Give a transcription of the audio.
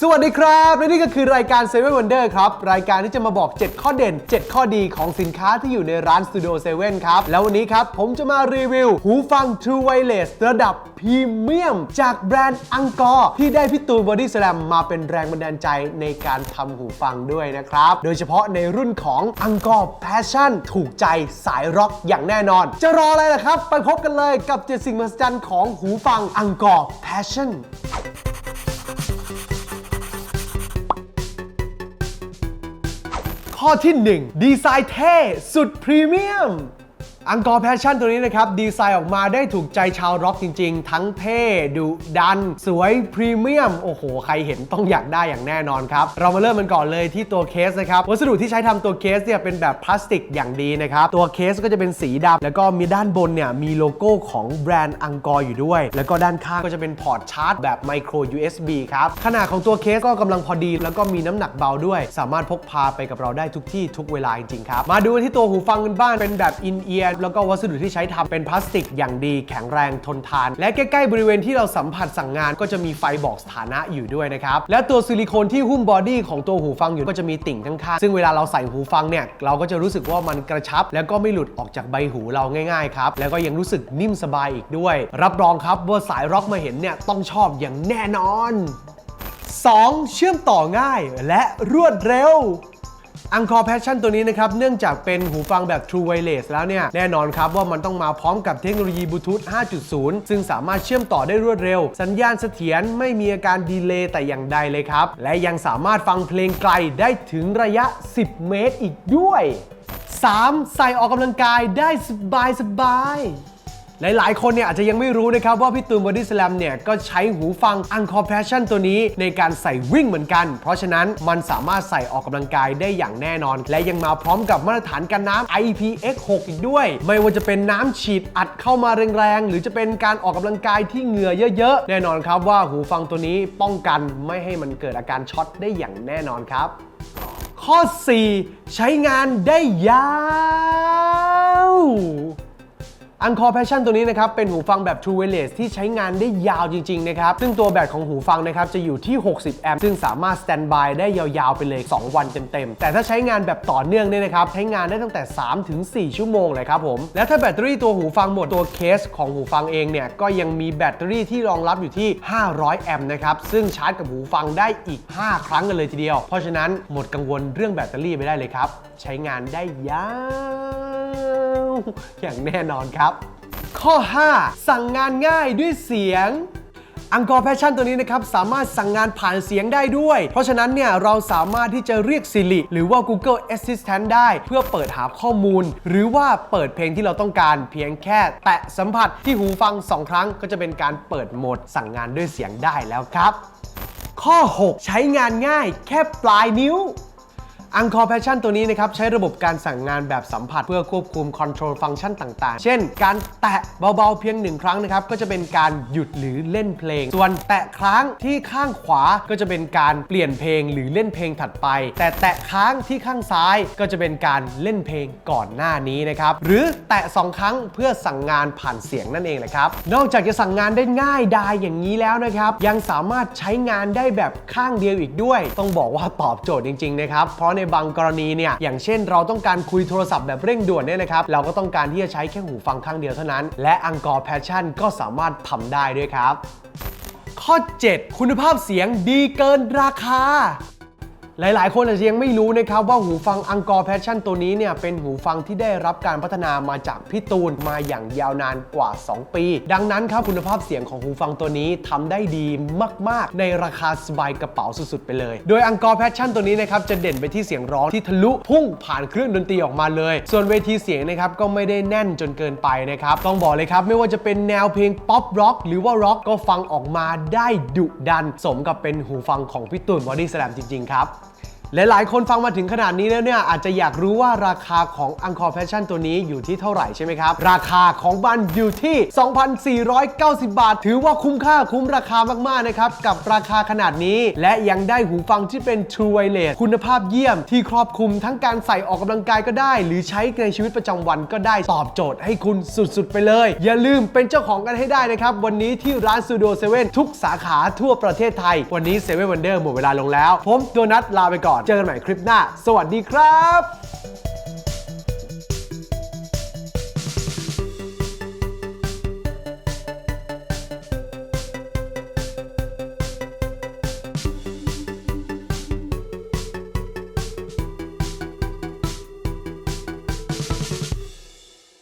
สวัสดีครับและนี่ก็คือรายการ Seven Wonder ครับ รายการที่จะมาบอก 7 ข้อเด่น 7 ข้อดีของสินค้าที่อยู่ในร้าน Studio 7 ครับ แล้ววันนี้ครับ ผมจะมารีวิว หูฟัง True Wireless ระดับพรีเมียม จากแบรนด์อังกอร์ที่ได้พี่ตูนบอดี้สแลมมาเป็นแรงบันดาลใจในการทำหูฟังด้วยนะครับ โดยเฉพาะในรุ่นของอังกอร์ Passion ถูกใจสายร็อกอย่างแน่นอน จะรออะไรล่ะครับ ไปพบกันเลยกับเจ็ดสิ่งมหัศจรรย์ของหูฟังอังกอร์ Passion ข้อที่ 1 ดีไซน์เท่สุดพรีเมียม อังกอร์แพชชั่นตัวนี้นะครับดีไซน์ออกมาได้ถูกใจชาวร็อกจริงๆ ทั้งเท่ดุดัน สวยพรีเมียม โอ้โห ใครเห็นต้องอยากได้อย่างแน่นอนครับ เรามาเริ่มกันก่อนเลยที่ตัวเคสนะครับ วัสดุที่ใช้ทำตัวเคสเนี่ยเป็นแบบพลาสติกอย่างดีนะครับ ตัวเคสก็จะเป็นสีดำแล้วก็มีด้านบนเนี่ยมีโลโก้ของแบรนด์อังกอร์อยู่ด้วย แล้วก็ด้านข้างก็จะเป็นพอร์ตชาร์จแบบไมโคร USB ครับขนาดของตัวเคสก็กำลังพอดี แล้วก็มีน้ำหนักเบาด้วย สามารถพกพาไปกับเราได้ทุกที่ทุกเวลาจริงๆครับมาดูที่ตัวหูฟังกันบ้างเป็นแบบอินเอียร์แล้วก็วัสดุที่ใช้ทำเป็นพลาสติกอย่างดีแข็งแรงทนทาน และใกล้ๆบริเวณที่เราสัมผัสสั่งงานก็จะมีไฟบอกสถานะอยู่ด้วยนะครับ และตัวซิลิโคนที่หุ้มบอดี้ของตัวหูฟังอยู่ก็จะมีติ่งข้างๆซึ่งเวลาเราใส่หูฟังเนี่ยเราก็จะรู้สึกว่ามันกระชับ แล้วก็ไม่หลุดออกจากใบหูเราง่ายๆครับแล้วก็ยังรู้สึกนิ่มสบายอีกด้วย รับรองครับว่าสายร็อกมาเห็นเนี่ยต้องชอบอย่างแน่นอน 2. เชื่อมต่อง่ายและรวดเร็ว อังคอร์แพชชั่นตัวนี้นะครับ เนื่องจากเป็นหูฟังแบบ True Wireless แล้วเนี่ย แน่นอนครับว่ามันต้องมาพร้อมกับเทคโนโลยีบลูทูธ 5.0 ซึ่งสามารถเชื่อมต่อได้รวดเร็ว สัญญาณเสถียรไม่มีอาการดีเลย์แต่อย่างใดเลยครับ และยังสามารถฟังเพลงไกลได้ถึงระยะ 10 เมตรอีกด้วย 3. ใส่ออกกำลังกายได้สบายสบาย หลายๆ คนเนี่ยอาจจะยังไม่รู้นะครับว่าพี่ตูนบอดี้สแลมเนี่ยก็ใช้หูฟัง u n c o r p a s s i o n ตัวนี้ในการใส่วิ่งเหมือนกัน เพราะฉะนั้นมันสามารถใส่ออกกำลังกายได้อย่างแน่นอน และยังมาพร้อมกับมาตรฐานกันน้ำ IPX6 อีกด้วย ไม่ว่าจะเป็นน้ำฉีดอัดเข้ามาแรงๆ หรือจะเป็นการออกกำลังกายที่เหงื่อเยอะๆ แน่นอนครับว่าหูฟังตัวนี้ป้องกันไม่ให้มันเกิดอาการช็อตได้อย่างแน่นอนครับ ข้อ 4 ใช้งานได้ยาว อังคอร์แพชชั่นตัวนี้นะครับ เป็นหูฟังแบบ True Wireless ที่ใช้งานได้ยาวจริง ๆ นะครับ ซึ่งตัวแบตของหูฟังนะครับ จะอยู่ที่ 60 แอมป์ซึ่งสามารถสแตนบายได้ยาว ๆ ไปเลย 2 วันเต็ม ๆ แต่ถ้าใช้งานแบบต่อเนื่องเนี่ยนะครับ ใช้งานได้ตั้งแต่ 3 ถึง 4 ชั่วโมงเลยครับผม และถ้าแบตเตอรี่ตัวหูฟังหมดตัวเคสของหูฟังเองเนี่ยก็ยังมีแบตเตอรี่ที่รองรับอยู่ที่ 500 แอมป์นะครับซึ่งชาร์จกับหูฟังได้อีก 5 ครั้งกันเลยทีเดียว เพราะฉะนั้นหมดกังวลเรื่องแบตเตอรี่ไปได้เลยครับใช้งานได้ยาว อย่างแน่นอนครับ ข้อ 5 สั่งงานง่ายด้วยเสียงอังกอร์แพชชั่นตัวนี้นะครับ สามารถสั่งงานผ่านเสียงได้ด้วย เพราะฉะนั้นเนี่ย เราสามารถที่จะเรียก Siri หรือว่า Google Assistant ได้ เพื่อเปิดหาข้อมูล หรือว่าเปิดเพลงที่เราต้องการเพียงแค่ แตะสัมผัสที่หูฟัง 2 ครั้งก็จะเป็นการเปิดโหมดสั่งงานด้วยเสียงได้แล้วครับ ข้อ 6 ใช้งานง่ายแค่ปลายนิ้ว อังคอร์แพชชั่นตัวนี้นะครับใช้ระบบการสั่งงานแบบสัมผัสเพื่อควบคุมคอนโทรลฟังก์ชันต่างๆ เช่น การแตะเบาๆเพียงหนึ่งครั้งนะครับก็จะเป็นการหยุดหรือเล่นเพลง ส่วนแตะครั้งที่ข้างขวาก็จะเป็นการเปลี่ยนเพลงหรือเล่นเพลงถัดไป แต่แตะค้างที่ข้างซ้ายก็จะเป็นการเล่นเพลงก่อนหน้านี้นะครับหรือแตะสองครั้งเพื่อสั่งงานผ่านเสียงนั่นเองแหละครับนอกจากจะสั่งงานได้ง่ายดายอย่างนี้แล้วนะครับยังสามารถใช้งานได้แบบข้างเดียวอีกด้วย ต้องบอกว่าตอบโจทย์จริงๆนะครับเพราะในบางกรณีเนี่ยอย่างเช่นเราต้องการคุยโทรศัพท์แบบเร่งด่วนเนี่ยนะครับเราก็ต้องการที่จะใช้แค่หูฟังข้างเดียวเท่านั้น และอังกอร์แพชชั่นก็สามารถทำได้ด้วยครับ ข้อ 7 คุณภาพเสียงดีเกินราคา หลายๆ คนอาจจะยังไม่รู้นะครับว่าหูฟังอังกอร์แพชชั่นตัวนี้เนี่ยเป็นหูฟังที่ได้รับการพัฒนามาจากพี่ตูนมาอย่างยาวนานกว่า 2 ปี ดังนั้นครับคุณภาพเสียงของหูฟังตัวนี้ทำได้ดีมาก ๆ ในราคาสบายกระเป๋าสุด ๆ ไปเลย โดยอังกอร์แพชชั่นตัวนี้นะครับจะเด่นไปที่เสียงร้องที่ทะลุพุ่งผ่านเครื่องดนตรีออกมาเลย ส่วนเวทีเสียงนะครับก็ไม่ได้แน่นจนเกินไปนะครับต้องบอกเลยครับไม่ว่าจะเป็นแนวเพลงป๊อปร็อกหรือว่าร็อกก็ฟังออกมาได้ดุดัน สมกับเป็นหูฟังของพี่ตูนบอดี้สแลมจริง ๆ ครับ หลายๆ คนฟังมาถึงขนาดนี้แล้วเนี่ยอาจจะอยากรู้ว่าราคาของ Angkor Passion ตัวนี้อยู่ที่เท่าไหร่ใช่ไหมครับ ราคาของมันอยู่ที่ 2,490 บาท ถือว่าคุ้มค่าคุ้มราคามาก ๆ นะครับ กับราคาขนาดนี้ และยังได้หูฟังที่เป็น True Wireless คุณภาพเยี่ยมที่ครอบคลุมทั้งการใส่ออกกำลังกายก็ได้ หรือใช้ในชีวิตประจำวันก็ได้ตอบโจทย์ให้คุณสุด ๆ ไปเลย อย่าลืมเป็นเจ้าของกันให้ได้นะครับวันนี้ที่ร้าน Studio 7ทุกสาขาทั่วประเทศไทย วันนี้7 Wonder หมดเวลาลงแล้ว ผมตัวนัดลาไปก่อนอน เจอกันใหม่คลิปหน้า สวัสดีครับ